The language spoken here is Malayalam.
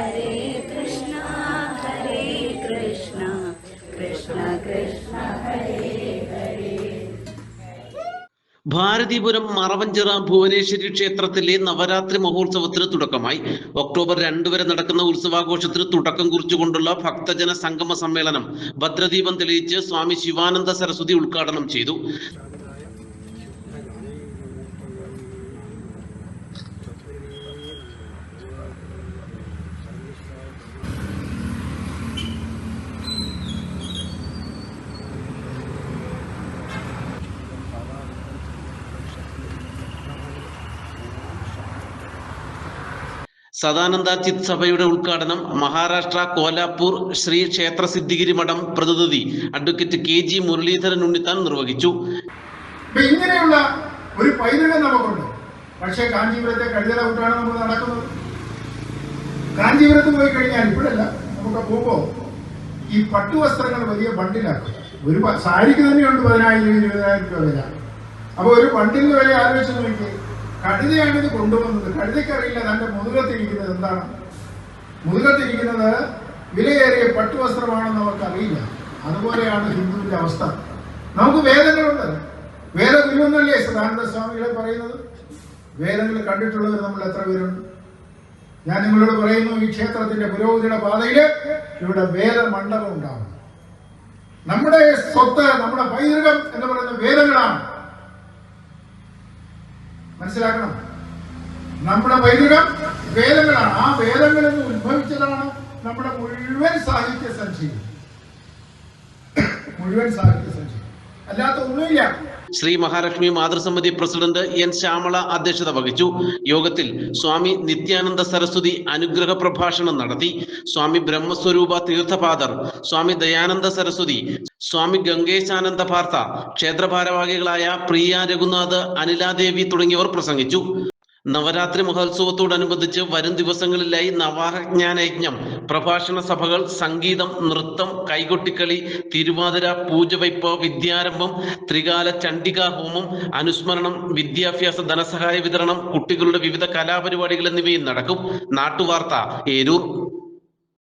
ഹരേ കൃഷ്ണ ഹരേ കൃഷ്ണ. കൃഷ്ണ കൃഷ്ണ ഹരേ ഹരേ. ഭാരതീപുരം മറവഞ്ചിറ ഭുവനേശ്വരി ക്ഷേത്രത്തിലെ നവരാത്രി മഹോത്സവത്തിന് തുടക്കമായി. ഒക്ടോബർ രണ്ടു വരെ നടക്കുന്ന ഉത്സവാഘോഷത്തിന് തുടക്കം കുറിച്ചുകൊണ്ടുള്ള ഭക്തജന സംഗമ സമ്മേളനം ഭദ്രദീപം തെളിയിച്ച് സ്വാമി ശിവാനന്ദ സരസ്വതി ഉദ്ഘാടനം ചെയ്തു. സദാനന്ദ ചിത് സഭയുടെ ഉദ്ഘാടനം മഹാരാഷ്ട്ര കോലാപൂർ ശ്രീ ക്ഷേത്ര സിദ്ധിഗിരി മഠം പ്രതിനിധി advocate K G Muraleedharan Unnithan നിർവഹിച്ചു. ഇങ്ങനെയുള്ള ഒരു പൈതൃകം നമുക്കുണ്ട്. പക്ഷേ കാഞ്ചീപുരത്തെ കഴുതലവിട്ടാണ് നമ്മൾ നടക്കുന്നത്. കാഞ്ചീപുരത്ത് പോയി കഴിഞ്ഞാൽ ഇപ്പോഴല്ല നമുക്ക് പോകുമ്പോൾ ഈ പട്ടുവസ്ത്രങ്ങൾ വലിയ ബണ്ടിലാക്കും ഒരു സാരിക്ക് തന്നെയുണ്ട് പതിനായിരം ഇരുപതിനായിരം രൂപ വില. അപ്പൊ ഒരു ബണ്ടിലിന് വില ആലോചിച്ച് നോക്കി കഴുതയാണ് ഇത് കൊണ്ടുവന്നത്. കഴുതയ്ക്കറിയില്ല തന്റെ മുതുകത്തിരിക്കുന്നത് എന്താണ്? മുതുകത്തിരിക്കുന്നത് വിലയേറിയ പട്ടുവസ്ത്രമാണെന്ന് അവർക്ക് അറിയില്ല അതുപോലെയാണ് ഹിന്ദുവിന്റെ അവസ്ഥ. നമുക്ക് വേദങ്ങളുണ്ട്. വേദഗുരുവെന്നല്ലേ സദാനന്ദ സ്വാമികളെ പറയുന്നത്? വേദങ്ങൾ കണ്ടിട്ടുള്ളവർ നമ്മൾ എത്ര പേരുണ്ട്? ഞാൻ നിങ്ങളോട് പറയുന്നു ഈ ക്ഷേത്രത്തിന്റെ പുരോഗതിയുടെ പാതയിൽ ഇവിടെ വേദമണ്ഡപം ഉണ്ടാവും നമ്മുടെ സ്വത്ത് നമ്മുടെ പൈതൃകം എന്ന് പറയുന്ന വേദങ്ങളാണ്. മനസ്സിലാക്കണം. നമ്മുടെ പൈതൃകം വേദങ്ങളാണ്. ആ വേദങ്ങളിൽ നിന്ന് ഉത്ഭവിച്ചതാണ് നമ്മുടെ മുഴുവൻ സാഹിത്യ സഞ്ചയം മുഴുവൻ സാഹിത്യ സഞ്ചയം അല്ലാത്ത ഒന്നുമില്ല. ശ്രീ മഹാലക്ഷ്മി മാതൃസമിതി പ്രസിഡന്റ് എൻ ശ്യാമള അധ്യക്ഷത വഹിച്ചു. യോഗത്തിൽ സ്വാമി നിത്യാനന്ദ സരസ്വതി അനുഗ്രഹ പ്രഭാഷണം നടത്തി. സ്വാമി ബ്രഹ്മസ്വരൂപ തീർത്ഥപാദർ സ്വാമി ദയാനന്ദ സരസ്വതി സ്വാമി ഗംഗേശാനന്ദ പാർത്ഥ ക്ഷേത്ര ഭാരവാഹികളായ പ്രിയ രഘുനാഥ് അനിലാദേവി തുടങ്ങിയവർ പ്രസംഗിച്ചു. നവരാത്രി മഹോത്സവത്തോടനുബന്ധിച്ച് വരും ദിവസങ്ങളിലായി നവാജ്ഞാനയജ്ഞം പ്രഭാഷണ സഭകൾ സംഗീതം നൃത്തം കൈകൊട്ടിക്കളി തിരുവാതിര പൂജവയ്പ് വിദ്യാരംഭം ത്രികാല ചണ്ഡികാ ഹോമം അനുസ്മരണം വിദ്യാഭ്യാസ ധനസഹായ വിതരണം കുട്ടികളുടെ വിവിധ കലാപരിപാടികൾ എന്നിവയും നടക്കും. നാട്ടുവാർത്ത ഏരൂർ.